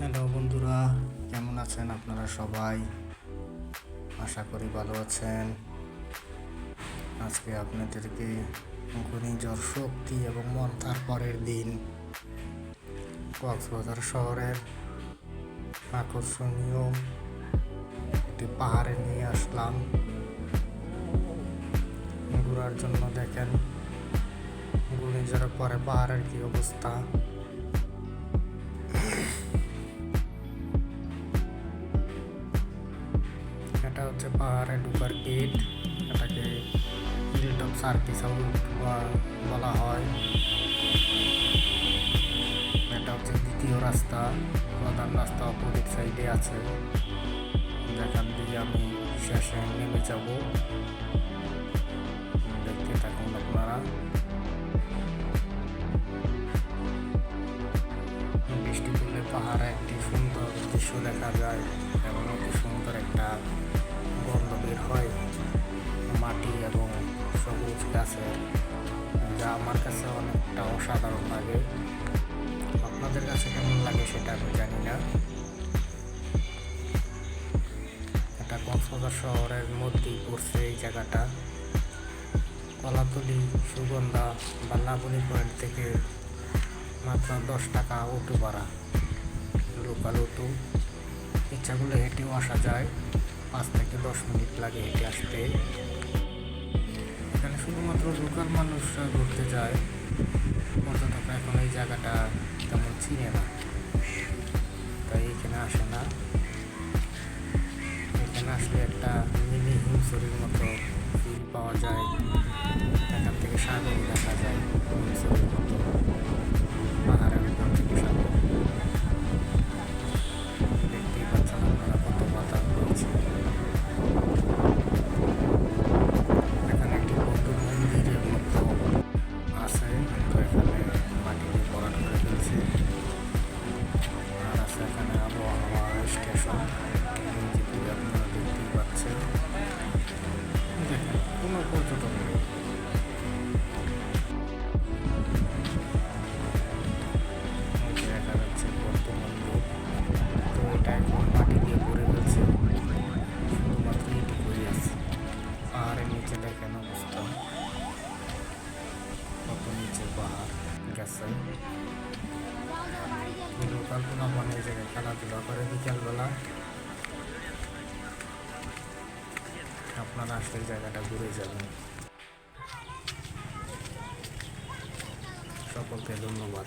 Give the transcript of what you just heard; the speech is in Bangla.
হ্যালো বন্ধুরা, কেমন আছেন আপনারা সবাই? আশা করি ভালো আছেন। আজকে আপনাদেরকে ঘূর্ণিঝড় শক্তি এবং মন্থার পরের দিন। কক্সবাজার শহরের আকর্ষণীয় একটি পাহাড়ে নিয়ে আসলাম। ঘোরার জন্য দেখেন ঘূর্ণিঝড়ের পরে পাহাড়ের কি অবস্থা। হচ্ছে পাহাড়ে ঢুকার গেট এটাকে হিল টপ সার্ভিস বলা হয় এটা হচ্ছে দ্বিতীয় রাস্তা প্রধান রাস্তা অপোজিট সাইডে আছে যেখান দিয়ে আমি শেষে নেমে যাব দেখতে থাকুন আপনারা বৃষ্টি পড়লে পাহাড়ে একটি সুন্দর দৃশ্য দেখা যায় এবং অতি সুন্দর একটা বের হয়। মাটি এবং সবুজ গাছের, যা আমার কাছে অনেকটা অসাধারণ লাগে। আপনাদের কাছে কেমন লাগে সেটা আমি জানি না। এটা কক্সবাজার শহরের মধ্যেই পড়ছে এই জায়গাটা। কলাতলি, সুগন্ধা বা লাবণী পয়েন্ট থেকে মাত্র দশ টাকা অটো ভাড়া। Local auto. ইচ্ছাগুলো হেঁটেও আসা যায়। পাঁচ থেকে দশ মিনিট লাগে হেঁটে আসতে। এখানে শুধুমাত্র লোকাল মানুষরা ঘুরতে যায়। পর্যটকরা এখন এই জায়গাটা তেমন চিনে না। তাই এখানে আসে না। এখানে আসলে একটা মিনি হিমসরির মতো ফিল পাওয়া যায়। এখান থেকে সাগর দেখা যায় হিমসরির মতো। গেছে লোকাল মানে এই জায়গায় খেলাধুলা করে বিকালবেলা। আপনারা আসলে জায়গাটা ঘুরে যাবেন। সকলকে ধন্যবাদ।